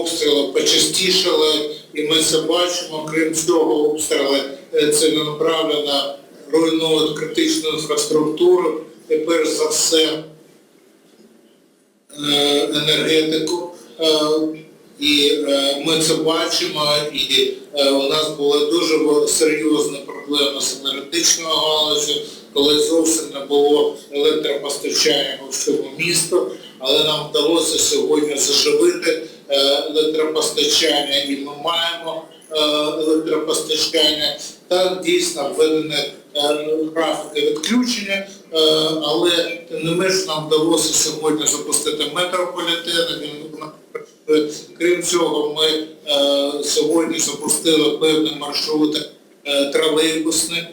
обстріли почастішали, і ми це бачимо. Крім цього, обстріли е, ціленаправленно руйнують критичну інфраструктуру, і перш за все е, енергетику. Е, І ми це бачимо, і у нас були дуже серйозні проблеми з енергетичною галузю, коли зовсім не було електропостачання по всьому місту, але нам вдалося сьогодні заживити електропостачання, і ми маємо е, електропостачання. Так, дійсно введені е, графіки відключення, е, але тим не менш нам вдалося сьогодні запустити метрополітен. Е, Крім цього, ми е, сьогодні запустили певні маршрути е, тролейбусні,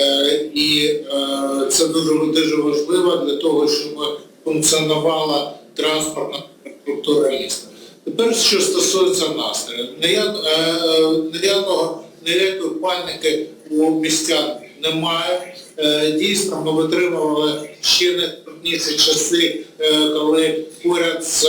е, і е, це дуже, дуже важливо для того, щоб функціонувала транспортна інфраструктура міста. Тепер, що стосується настрою, е, е, ніякого, ніякої паніки у містян немає. Е, Дійсно, ми витримували ще не трудніші часи, е, коли поряд з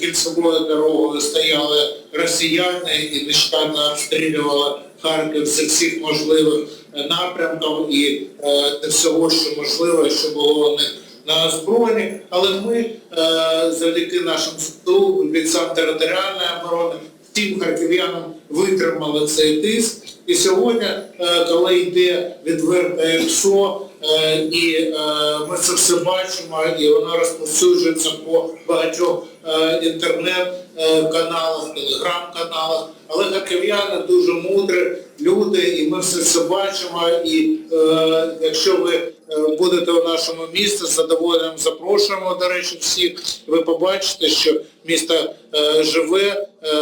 кільцевою дорогою стояли росіяни і нещадно обстрілювали Харків з всіх можливих е, напрямків і е, всього, що можливо, що було у них на озброєнні, але ми е, завдяки нашим СТУ, бійцям територіальної оборони, всім харків'янам витримали цей тиск. І сьогодні, е, коли йде відверте ЕПСО, е, і ми це все бачимо, і воно розповсюджується по багатьох інтернет-каналах, телеграм-каналах, але харків'яни дуже мудрі люди, і ми все це бачимо. І якщо ви будете у нашому місті, з задоволенням запрошуємо, до речі, всіх, ви побачите, що місто е, живе, е,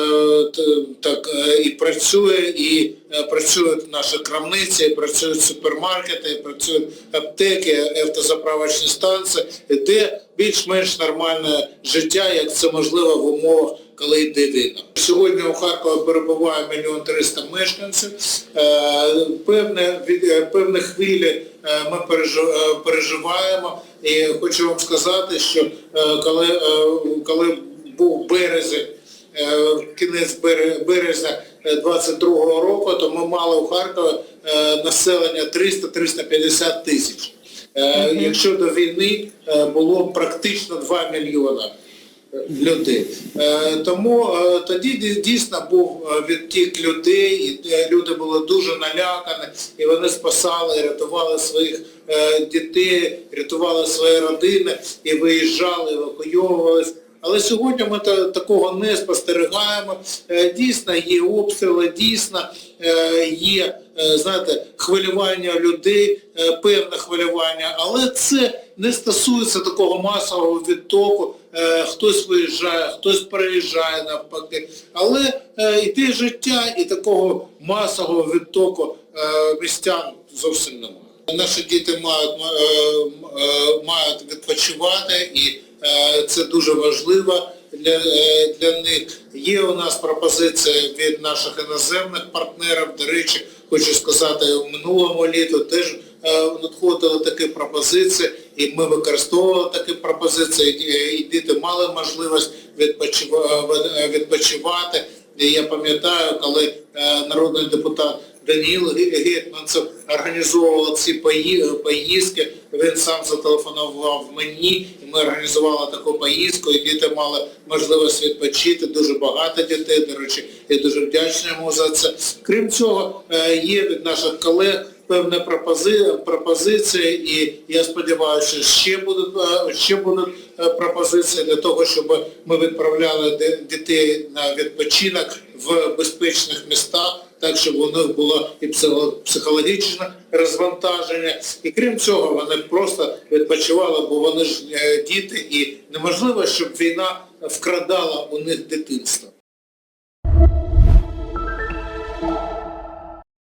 так е, і працює, і е, працюють наші крамниці, і працюють супермаркети, і працюють аптеки, автозаправочні станції, де більш-менш нормальне життя, як це можливо в умовах, коли війна. Сьогодні у Харкові перебуває мільйон триста мешканців. Е, Певне, е, певні хвилі е, ми переживаємо. І хочу вам сказати, що коли, коли був березень, кінець березня е, 22-го року, то ми мали у Харкові населення 300-350 тисяч. Якщо до війни було практично 2 мільйона людей. Тому е, тоді дійсно був е, відтік людей, і е, люди були дуже налякані, і вони спасали, і рятували своїх дітей, рятували свої родини і виїжджали, евакуйовувалися. Але сьогодні ми такого не спостерігаємо. Е, Дійсно є обстріли, дійсно е, є, е, знаєте, хвилювання людей, певне хвилювання, але це не стосується такого масового відтоку. Хтось виїжджає, хтось переїжджає навпаки. Але йде життя і такого масового відтоку містян зовсім немає. Наші діти мають, мають відпочивати і це дуже важливо для, е, для них. Є у нас пропозиція від наших іноземних партнерів. До речі, хочу сказати, у минулому літо теж е, надходили такі пропозиції, і ми використовували такі пропозиції, і, діти мали можливість відпочивати. Я пам'ятаю, коли е, народний депутат Даніл Гетманцев організовував ці поїздки, він сам зателефонував мені, і ми організували таку поїздку, і діти мали можливість відпочити, дуже багато дітей, до речі, я дуже вдячний йому за це. Крім цього, е, є від наших колег певні пропози- пропозиції, і я сподіваюся, що ще будуть, е, ще будуть е, пропозиції для того, щоб ми відправляли дітей на відпочинок в безпечних містах, так щоб у них було і психологічне розвантаження. І крім цього, вони просто відпочивали, бо вони ж е, діти, і неможливо, щоб війна вкрадала у них дитинство.